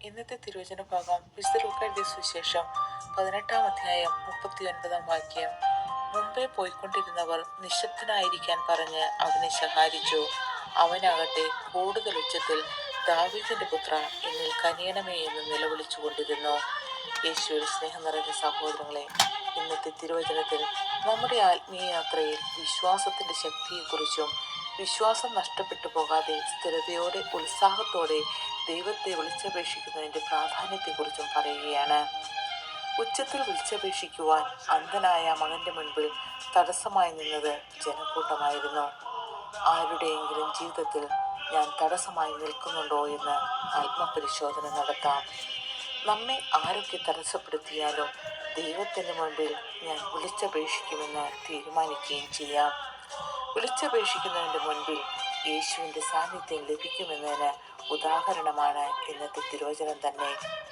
ഇന്നത്തെ തിരുവചന ഭാഗം വിശുദ്ധ സുശേഷം പതിനെട്ടാം അധ്യായം മുപ്പത്തി ഒൻപതാം വാക്യം. മുമ്പേ പോയിക്കൊണ്ടിരുന്നവർ നിശബ്ദനായിരിക്കാൻ പറഞ്ഞ് അവനെ സഹായിച്ചു അവനാകട്ടെ കൂടുതൽ ഉച്ചത്തിൽ ദാവീദിന്റെ പുത്ര എന്നിൽ കനിയണമേ എന്ന് നിലവിളിച്ചു കൊണ്ടിരുന്നു യേശുവിൽ സ്നേഹം നിറഞ്ഞ സഹോദരങ്ങളെ ഇന്നത്തെ തിരുവചനത്തിൽ നമ്മുടെ ആത്മീയ യാത്രയിൽ വിശ്വാസത്തിന്റെ ശക്തിയെക്കുറിച്ചും വിശ്വാസം നഷ്ടപ്പെട്ടു പോകാതെ സ്ഥിരതയോടെ ഉത്സാഹത്തോടെ ദൈവത്തെ വിളിച്ചപേക്ഷിക്കുന്നതിന്റെ പ്രാധാന്യത്തെക്കുറിച്ചും പറയുകയാണ്. ഉച്ചത്തിൽ വിളിച്ചപേക്ഷിക്കുവാൻ അന്ധനായ മകന്റെ മുൻപിൽ തടസ്സമായി നിന്നത് ജനക്കൂട്ടമായിരുന്നു. ആരുടെയെങ്കിലും ജീവിതത്തിൽ ഞാൻ തടസ്സമായി നിൽക്കുന്നുണ്ടോ എന്ന് ആത്മപരിശോധന നടത്താം. നമ്മെ ആരൊക്കെ തടസ്സപ്പെടുത്തിയാലും ദൈവത്തിന് മുൻപിൽ ഞാൻ വിളിച്ചപേക്ഷിക്കുമെന്ന് തീരുമാനിക്കുകയും ചെയ്യാം. വിളിച്ചപേക്ഷിക്കുന്നതിന്റെ മുൻപിൽ യേശുവിന്റെ സാന്നിധ്യം ലഭിക്കുമെന്നതിന് ഉദാഹരണമാണ് ഇന്നത്തെ തിരുവചനം തന്നെ.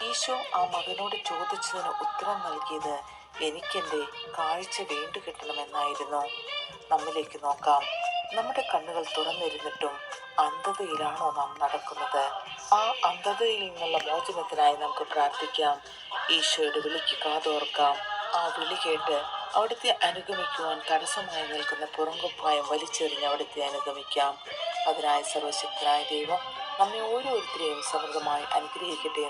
ഈശോ ആ മകനോട് ചോദിച്ചതിന് ഉത്തരം നൽകിയത് എനിക്കെന്റെ കാഴ്ച വീണ്ടു കിട്ടണമെന്നായിരുന്നു നമ്മിലേക്ക് നോക്കാം. നമ്മുടെ കണ്ണുകൾ തുറന്നിരുന്നിട്ടും അന്ധതയിലാണോ നാം നടക്കുന്നത്? ആ അന്ധതയിൽ നിന്നുള്ള മോചനത്തിനായി നമുക്ക് പ്രാർത്ഥിക്കാം. ഈശോയുടെ വിളിക്ക് കാതോർക്കാം. ആ വിളി കേട്ട് അവിടുത്തെ അനുഗമിക്കുവാൻ തടസ്സമായി നിൽക്കുന്ന പുറങ്കുപ്പായം വലിച്ചെറിഞ്ഞ് അവിടുത്തെ അനുഗമിക്കാം. അതിനായി സർവശക്തനായ ദൈവം നമ്മെ ഓരോരുത്തരെയും സമൃദ്ധമായി അനുഗ്രഹിക്കട്ടെ